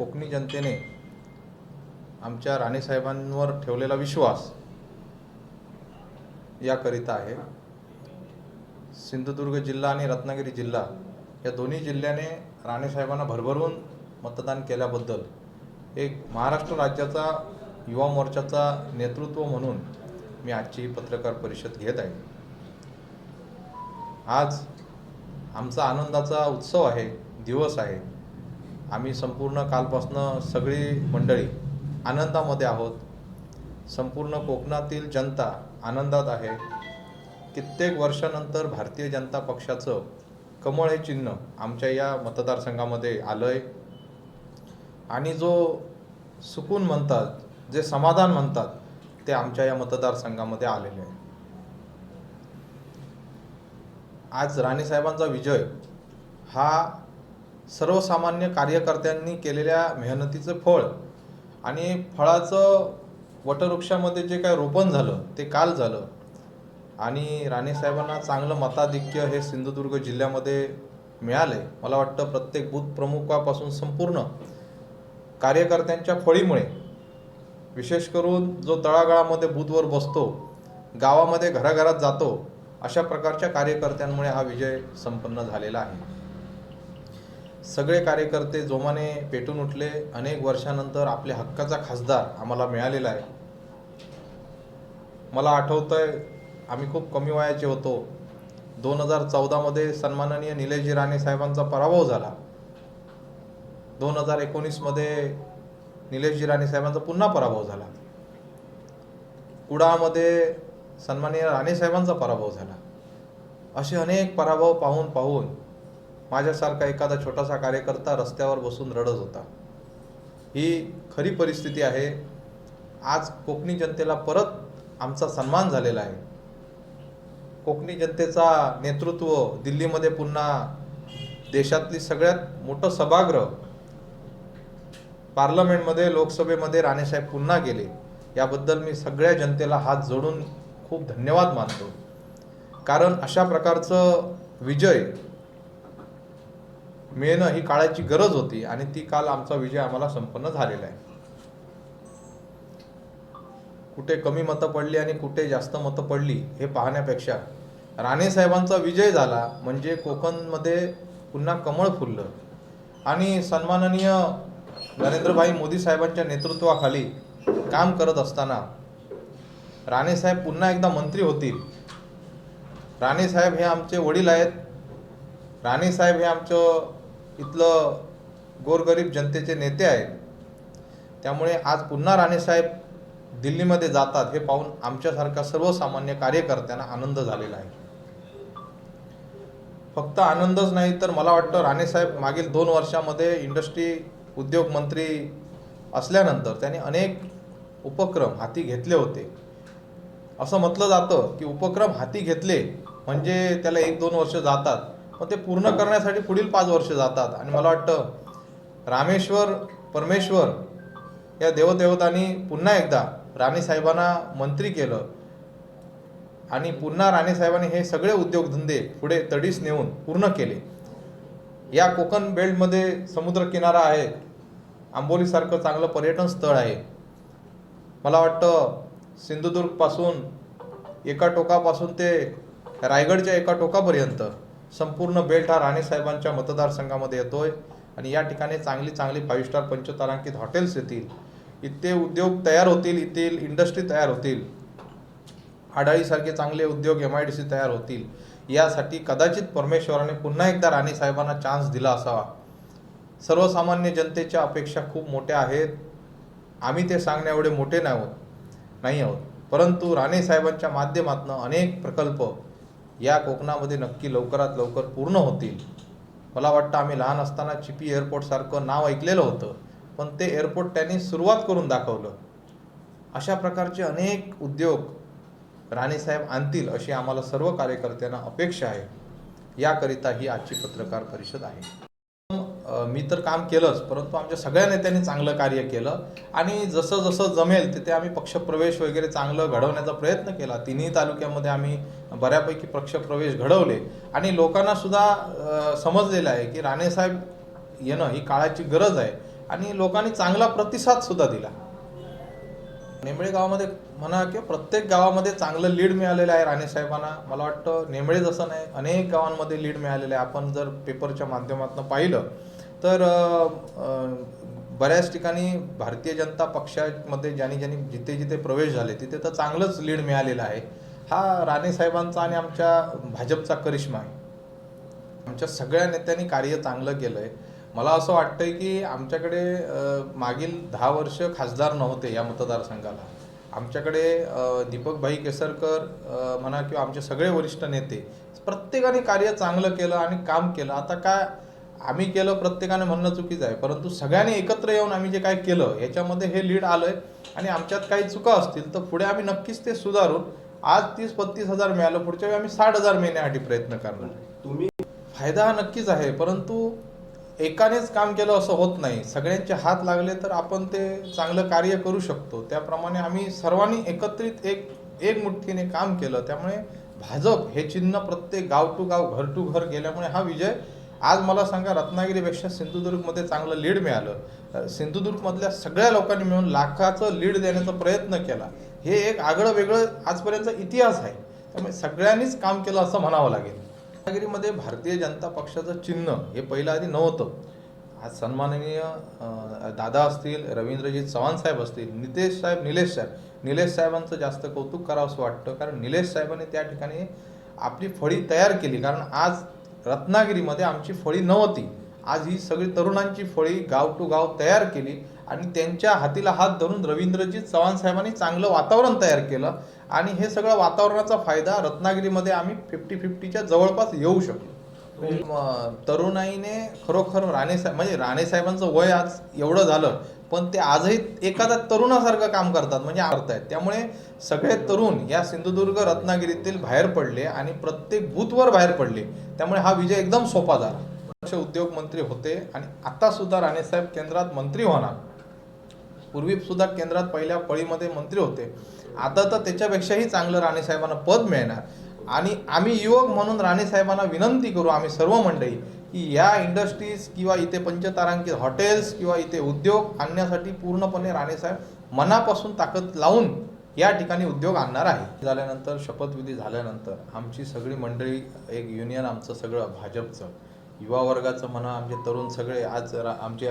कोकणी जनतेने आमच्या राणेसाहेबांवर ठेवलेला विश्वास याकरिता आहे. सिंधुदुर्ग जिल्हा आणि रत्नागिरी जिल्हा या दोन्ही जिल्ह्याने राणेसाहेबांना भरभरून मतदान केल्याबद्दल एक महाराष्ट्र राज्याचा युवा मोर्चाचा नेतृत्व म्हणून मी आजची पत्रकार परिषद घेत आहे. आज आमचा आनंदाचा उत्सव आहे दिवस आहे. आम्ही संपूर्ण कालपासनं सगळी मंडळी आनंदामध्ये आहोत. संपूर्ण कोकणातील जनता आनंदात आहे. कित्येक वर्षानंतर भारतीय जनता पक्षाचं कमळ हे चिन्ह आमच्या या मतदारसंघामध्ये आलं आहे आणि जो सुकून म्हणतात जे समाधान म्हणतात ते आमच्या या मतदारसंघामध्ये आलेले आहे. आज राणेसाहेबांचा विजय हा सर्वसामान्य कार्यकर्त्यांनी केलेल्या मेहनतीचं फळ आणि फळाचं वटवृक्षामध्ये जे काय रोपण झालं ते काल झालं. आणि राणेसाहेबांना चांगलं मताधिक्य हे सिंधुदुर्ग जिल्ह्यामध्ये मिळाले. मला वाटतं प्रत्येक बूथ प्रमुखापासून संपूर्ण कार्यकर्त्यांच्या फळीमुळे विशेष करून जो तळागाळामध्ये बूथवर बसतो गावामध्ये घराघरात जातो अशा प्रकारच्या कार्यकर्त्यांमुळे हा विजय संपन्न झालेला आहे. सगळे कार्यकर्ते जोमाने पेटून उठले. अनेक वर्षानंतर आपल्या हक्काचा खासदार आम्हाला मिळालेला आहे. मला आठवतंय आम्ही खूप कमी वयाचे होतो. दोन हजार चौदामध्ये सन्माननीय निलेशजी राणे साहेबांचा पराभव झाला. दोन हजार एकोणीसमध्ये निलेशजी राणे साहेबांचा पुन्हा पराभव झाला. कुडामध्ये सन्माननीय राणे साहेबांचा पराभव झाला. असे अनेक पराभव पाहून पाहून माझ्यासारखा एखादा छोटासा कार्यकर्ता रस्त्यावर बसून रडत होता. ही खरी परिस्थिती आहे. आज कोकणी जनतेला परत आमचा सन्मान झालेला आहे. कोकणी जनतेचा नेतृत्व दिल्लीमध्ये पुन्हा देशातली सगळ्यात मोठं सभागृह पार्लमेंटमध्ये लोकसभेमध्ये राणेसाहेब पुन्हा गेले. याबद्दल मी सगळ्या जनतेला हात जोडून खूप धन्यवाद मानतो. कारण अशा प्रकारचं विजय मिळणं ही काळाची गरज होती आणि ती काल आमचा विजय आम्हाला संपन्न झालेला आहे. कुठे कमी मतं पडली आणि कुठे जास्त मतं पडली हे पाहण्यापेक्षा राणे साहेबांचा विजय झाला म्हणजे कोकणमध्ये पुन्हा कमळ फुललं. आणि सन्माननीय नरेंद्रभाई मोदी साहेबांच्या नेतृत्वाखाली काम करत असताना राणे साहेब पुन्हा एकदा मंत्री होतील. राणे साहेब हे आमचे वडील आहेत. राणे साहेब हे आमचं इथलं गोरगरीब जनतेचे नेते आहेत. त्यामुळे आज पुन्हा राणेसाहेब दिल्लीमध्ये जातात हे पाहून आमच्यासारख्या सर्वसामान्य कार्यकर्त्यांना आनंद झालेला आहे. फक्त आनंदच नाही तर मला वाटतं राणेसाहेब मागील दोन वर्षामध्ये इंडस्ट्री उद्योग मंत्री असल्यानंतर त्यांनी अनेक उपक्रम हाती घेतले होते. असं म्हटलं जातं की उपक्रम हाती घेतले म्हणजे त्याला एक दोन वर्ष जातात. पण ते पूर्ण करण्यासाठी पुढील पाच वर्ष जातात. आणि मला वाटतं रामेश्वर परमेश्वर या देवदेवतांनी पुन्हा एकदा राणेसाहेबांना मंत्री केलं. आणि पुन्हा राणेसाहेबांनी हे सगळे उद्योगधंदे पुढे तडीस नेऊन पूर्ण केले. या कोकण बेल्टमध्ये समुद्रकिनारा आहे. आंबोलीसारखं चांगलं पर्यटन स्थळ आहे. मला वाटतं सिंधुदुर्गपासून एका टोकापासून ते रायगडच्या एका टोकापर्यंत संपूर्ण बेल्ट हा राणेसाहेबांच्या मतदारसंघामध्ये येतोय आणि या ठिकाणी चांगली चांगली फाईव्ह स्टार पंचतारांकित हॉटेल्स येतील. इथे उद्योग तयार होतील येथील इंडस्ट्री तयार होतील. आडाळीसारखे चांगले उद्योग एम आय डी सी तयार होतील. यासाठी कदाचित परमेश्वराने पुन्हा एकदा राणेसाहेबांना चान्स दिला असावा. सर्वसामान्य जनतेच्या अपेक्षा खूप मोठ्या आहेत. आम्ही ते सांगण्या एवढे मोठे नाही आहोत नाही आहोत. परंतु राणेसाहेबांच्या माध्यमातून अनेक प्रकल्प या कोकणामध्ये नक्की लवकरात लवकर पूर्ण होतील. मला वाटतं आम्ही लहान असताना चिपी एअरपोर्टसारखं नाव ऐकलेलं होतं पण ते एअरपोर्ट त्यांनी सुरुवात करून दाखवलं. अशा प्रकारचे अनेक उद्योग राणेसाहेब आणतील अशी आम्हाला सर्व कार्यकर्त्यांना अपेक्षा आहे. याकरिता ही आजची पत्रकार परिषद आहे. मी तर काम केलंच परंतु आमच्या सगळ्या नेत्यांनी चांगलं कार्य केलं. आणि जसं जसं जमेल तिथे आम्ही पक्षप्रवेश वगैरे चांगलं घडवण्याचा प्रयत्न केला. तिन्ही तालुक्यामध्ये आम्ही बऱ्यापैकी पक्षप्रवेश घडवले. आणि लोकांना सुद्धा समजलेलं आहे की राणेसाहेब येणं ही काळाची गरज आहे. आणि लोकांनी चांगला प्रतिसाद सुद्धा दिला. नेमळे गावामध्ये म्हणा किंवा प्रत्येक गावामध्ये चांगलं लीड मिळालेलं आहे राणेसाहेबांना मला वाटतं नेमळे जसं नाही अनेक गावांमध्ये लीड मिळालेलं आहे. आपण जर पेपरच्या माध्यमातून पाहिलं तर बऱ्याच ठिकाणी भारतीय जनता पक्षामध्ये ज्यांनी ज्यांनी जिथे जिथे प्रवेश झाले तिथे तर चांगलंच लीड मिळालेलं आहे. हा राणे साहेबांचा आणि आमच्या भाजपचा करिश्मा आहे. आमच्या सगळ्या नेत्यांनी कार्य चांगलं केलं आहे मला असं वाटतंय की आमच्याकडे मागील दहा वर्ष खासदार नव्हते या मतदारसंघाला. आमच्याकडे दीपकभाई केसरकर म्हणा किंवा आमचे सगळे वरिष्ठ नेते प्रत्येकाने कार्य चांगलं केलं आणि काम केलं. आता काय आम्ही केलं प्रत्येकाने म्हणणं चुकीचं आहे. परंतु सगळ्यांनी एकत्र येऊन आम्ही जे काय केलं याच्यामध्ये हे लीड आलंय आणि आमच्यात काही चुका असतील तर पुढे आम्ही नक्कीच ते सुधारून आज तीस पस्तीस हजार मिळालं पुढच्या वेळी आम्ही साठ हजार मिळण्यासाठी प्रयत्न करणार तुम्ही फायदा हा नक्कीच आहे परंतु एकानेच काम केलं असं होत नाही. सगळ्यांचे हात लागले तर आपण ते चांगलं कार्य करू शकतो. त्याप्रमाणे आम्ही सर्वांनी एकत्रित एक एक मुठ्ठीने काम केलं. त्यामुळे भाजप हे चिन्ह प्रत्येक गाव टू गाव घर टू घर गेल्यामुळे हा विजय आज मला सांगा रत्नागिरीपेक्षा सिंधुदुर्गमध्ये चांगलं लीड मिळालं. सिंधुदुर्गमधल्या सगळ्या लोकांनी मिळून लाखाचं लीड देण्याचा प्रयत्न केला. हे एक आगळं वेगळं आजपर्यंतचा इतिहास आहे. त्यामुळे सगळ्यांनीच काम केलं असं म्हणावं लागेल. रत्नागिरीमध्ये भारतीय जनता पक्षाचं चिन्ह हे पहिलं आधी नव्हतं. आज सन्माननीय दादा असतील रवींद्रजीत चव्हाण साहेब असतील नितेश साहेब निलेश साहेब. निलेश साहेबांचं जास्त कौतुक करावं असं वाटतं. कारण निलेश साहेबांनी त्या ठिकाणी आपली फळी तयार केली. कारण आज रत्नागिरीमध्ये आमची फळी नव्हती. आज ही सगळी तरुणांची फळी गाव टू गाव तयार केली आणि त्यांच्या हातीला हात धरून रवींद्रजीत चव्हाण साहेबांनी चांगलं वातावरण तयार केलं आणि हे सगळं वातावरणाचा फायदा रत्नागिरीमध्ये आम्ही फिफ्टी फिफ्टीच्या जवळपास येऊ शकलो. म, तरुणाईने खरोखर राणे साहेब म्हणजे राणे साहेबांचं वय आज एवढं झालं पण ते आजही एखाद्या तरुणासारखं काम करतात म्हणजे करतायत. त्यामुळे सगळे तरुण या सिंधुदुर्ग रत्नागिरीतील बाहेर पडले आणि प्रत्येक बूथवर बाहेर पडले. त्यामुळे हा विजय एकदम सोपा झाला. पक्ष उद्योग मंत्री होते आणि आता सुद्धा राणेसाहेब केंद्रात मंत्री होणार. पूर्वी सुद्धा केंद्रात पहिल्या पळीमध्ये मंत्री होते. आता तर त्याच्यापेक्षाही चांगलं राणेसाहेबांना पद मिळणार. आणि आम्ही युवक म्हणून राणेसाहेबांना विनंती करू आम्ही सर्व मंडळी की या इंडस्ट्रीज किंवा इथे पंचतारांकित हॉटेल्स किंवा इथे उद्योग आणण्यासाठी पूर्णपणे राणे साहेब मनापासून ताकद लावून या ठिकाणी उद्योग आणणार आहे. झाल्यानंतर शपथविधी झाल्यानंतर आमची सगळी मंडळी एक युनियन आमचं सगळं भाजपचं युवा वर्गाचं म्हणा आमचे तरुण सगळे आज आमचे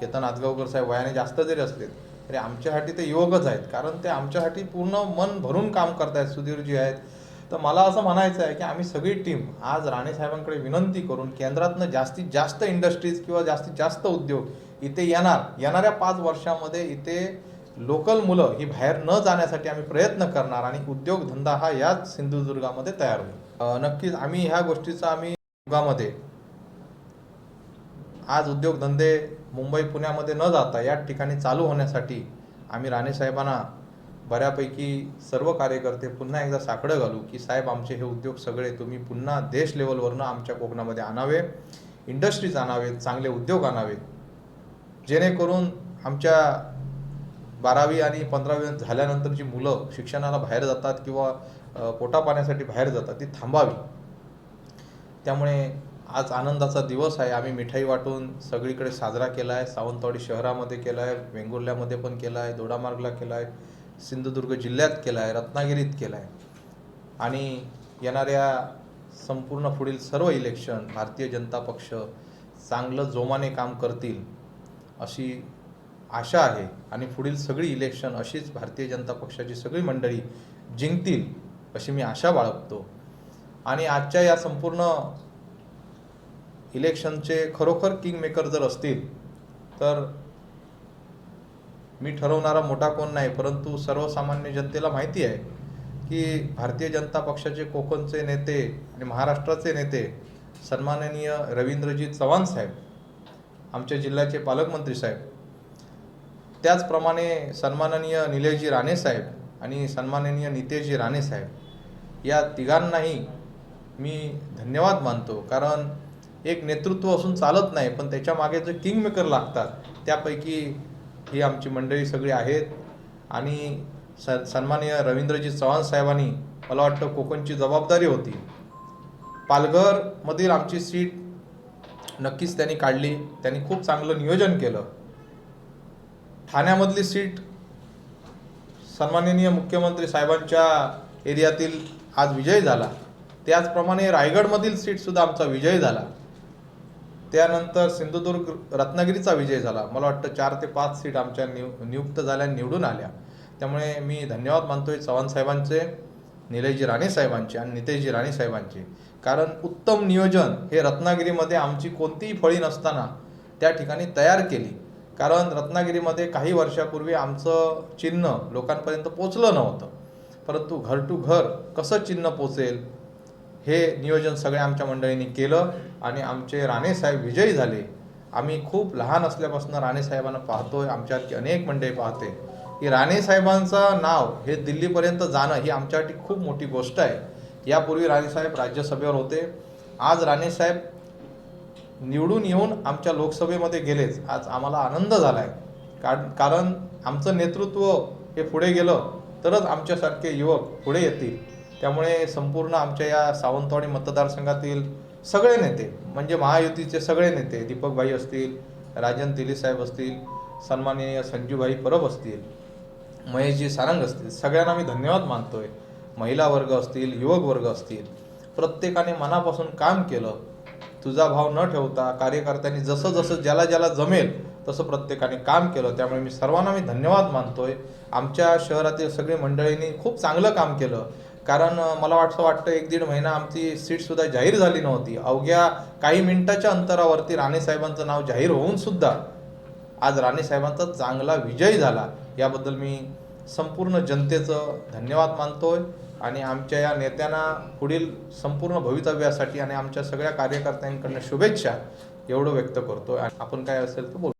केतन आजगावकर साहेब वयाने जास्त जरी असले तरी आमच्यासाठी ते युवकच आहेत. कारण ते आमच्यासाठी पूर्ण मन भरून काम करतायत सुधीरजी आहेत तर मला असं म्हणायचं आहे की आम्ही सगळी टीम आज राणे साहेबांकडे विनंती करून केंद्रातनं जास्तीत जास्त इंडस्ट्रीज किंवा जास्तीत जास्त उद्योग इथे येणार येणाऱ्या पाच वर्षामध्ये इथे लोकल मुलं ही बाहेर न जाण्यासाठी आम्ही प्रयत्न करणार आणि उद्योगधंदा हा याच सिंधुदुर्गामध्ये तयार होईल. नक्कीच आम्ही ह्या गोष्टीचा आम्ही युगामध्ये आज उद्योगधंदे मुंबई पुण्यामध्ये न जाता या ठिकाणी चालू होण्यासाठी आम्ही राणे साहेबांना बऱ्यापैकी सर्व कार्यकर्ते पुन्हा एकदा साकडं घालू की साहेब आमचे हे उद्योग सगळे तुम्ही पुन्हा देश लेवलवरनं आमच्या कोकणामध्ये आणावे इंडस्ट्रीज आणावेत चांगले उद्योग आणावेत. जेणेकरून आमच्या बारावी आणि पंधरावी झाल्यानंतर जी मुलं शिक्षणाला बाहेर जातात किंवा पोटापाण्यासाठी बाहेर जातात ती थांबावी. त्यामुळे आज आनंदाचा दिवस आहे. आम्ही मिठाई वाटून सगळीकडे साजरा केला आहे सावंतवाडी शहरामध्ये केला आहे वेंगुर्ल्यामध्ये पण केला आहे दोडामार्गला केला आहे सिंधुदुर्ग जिल्ह्यात केला आहे रत्नागिरीत केला आहे आणि येणाऱ्या संपूर्ण पुढील सर्व इलेक्शन भारतीय जनता पक्ष चांगलं जोमाने काम करतील अशी आशा आहे. आणि पुढील सगळी इलेक्शन अशीच भारतीय जनता पक्षाची सगळी मंडळी जिंकतील अशी मी आशा बाळगतो. आणि आजच्या या संपूर्ण इलेक्शनचे खरोखर किंगमेकर जर असतील तर मी ठरवणारा मोठा कोण नाही परंतु सर्वसामान्य जनतेला माहिती आहे की भारतीय जनता पक्षाचे कोकणचे नेते आणि महाराष्ट्राचे नेते सन्माननीय रवींद्रजी चव्हाण साहेब आमच्या जिल्ह्याचे पालकमंत्री साहेब त्याचप्रमाणे सन्माननीय निलेशजी राणे साहेब आणि सन्माननीय नितेशजी राणे साहेब या तिघांनाही मी धन्यवाद मानतो. कारण एक नेतृत्व असून चालत नाही पण त्याच्यामागे जे किंगमेकर लागतात त्यापैकी ही आमची मंडळी सगळी आहेत. आणि स सन्माननीय रवींद्रजी चव्हाण साहेबांनी मला वाटतं कोकणची जबाबदारी होती. पालघरमधील आमची सीट नक्कीच त्यांनी काढली. त्यांनी खूप चांगलं नियोजन केलं. ठाण्यामधली सीट सन्माननीय मुख्यमंत्री साहेबांच्या एरियातील आज विजय झाला. त्याचप्रमाणे रायगडमधील सीटसुद्धा आमचा विजय झाला. त्यानंतर सिंधुदुर्ग रत्नागिरीचा विजय झाला. मला वाटतं चार ते पाच सीट आमच्या निव नियुक्त झाल्या निवडून आल्या. त्यामुळे मी धन्यवाद मानतोय चव्हाण साहेबांचे निलयजी राणे साहेबांचे आणि नितेशजी राणे साहेबांचे. कारण उत्तम नियोजन हे रत्नागिरीमध्ये आमची कोणतीही फळी नसताना त्या ठिकाणी तयार केली. कारण रत्नागिरीमध्ये काही वर्षापूर्वी आमचं चिन्ह लोकांपर्यंत पोचलं नव्हतं. परंतु घर टू घर कसं चिन्ह पोचेल? हे नियोजन सगळ्या आमच्या मंडळींनी केलं आणि आमचे राणेसाहेब विजयी झाले. आम्ही खूप लहान असल्यापासून राणेसाहेबांना पाहतोय आमच्यासाठी अनेक मंडळी पाहते. की राणेसाहेबांचं नाव हे दिल्लीपर्यंत जाणं ही आमच्यासाठी खूप मोठी गोष्ट आहे. यापूर्वी राणेसाहेब राज्यसभेवर होते. आज राणेसाहेब निवडून येऊन आमच्या लोकसभेमध्ये गेलेच. आज आम्हाला आनंद झाला आहे कारण कारण आमचं नेतृत्व हे पुढे गेलं तरच आमच्यासारखे युवक पुढे येतील. त्यामुळे संपूर्ण आमच्या या सावंतवाडी मतदारसंघातील सगळे नेते म्हणजे महायुतीचे सगळे नेते दीपकभाई असतील राजन तेलीसाहेब असतील सन्माननीय संजूभाई परब असतील महेशजी सारंग असतील सगळ्यांना मी धन्यवाद मानतोय. महिला वर्ग असतील युवक वर्ग असतील प्रत्येकाने मनापासून काम केलं. तुझा भाव न ठेवता कार्यकर्त्यांनी जसं जसं ज्याला ज्याला जमेल तसं प्रत्येकाने काम केलं. त्यामुळे मी सर्वांना मी धन्यवाद मानतोय. आमच्या शहरातील सगळे मंडळींनी खूप चांगलं काम केलं. कारण मला वाटतं वाटतं एक दीड महिना आमची सीटसुद्धा जाहीर झाली नव्हती. अवघ्या काही मिनिटाच्या अंतरावरती राणे साहेबांचं नाव जाहीर होऊन सुद्धा आज राणे साहेबांचा चांगला विजय झाला. याबद्दल मी संपूर्ण जनतेचं धन्यवाद मानतोय आणि आमच्या या नेत्यांना पुढील संपूर्ण भवितव्यासाठी आणि आमच्या सगळ्या कार्यकर्त्यांकडनं शुभेच्छा एवढं व्यक्त करतोय. आणि आपण काय असेल तर बोलू.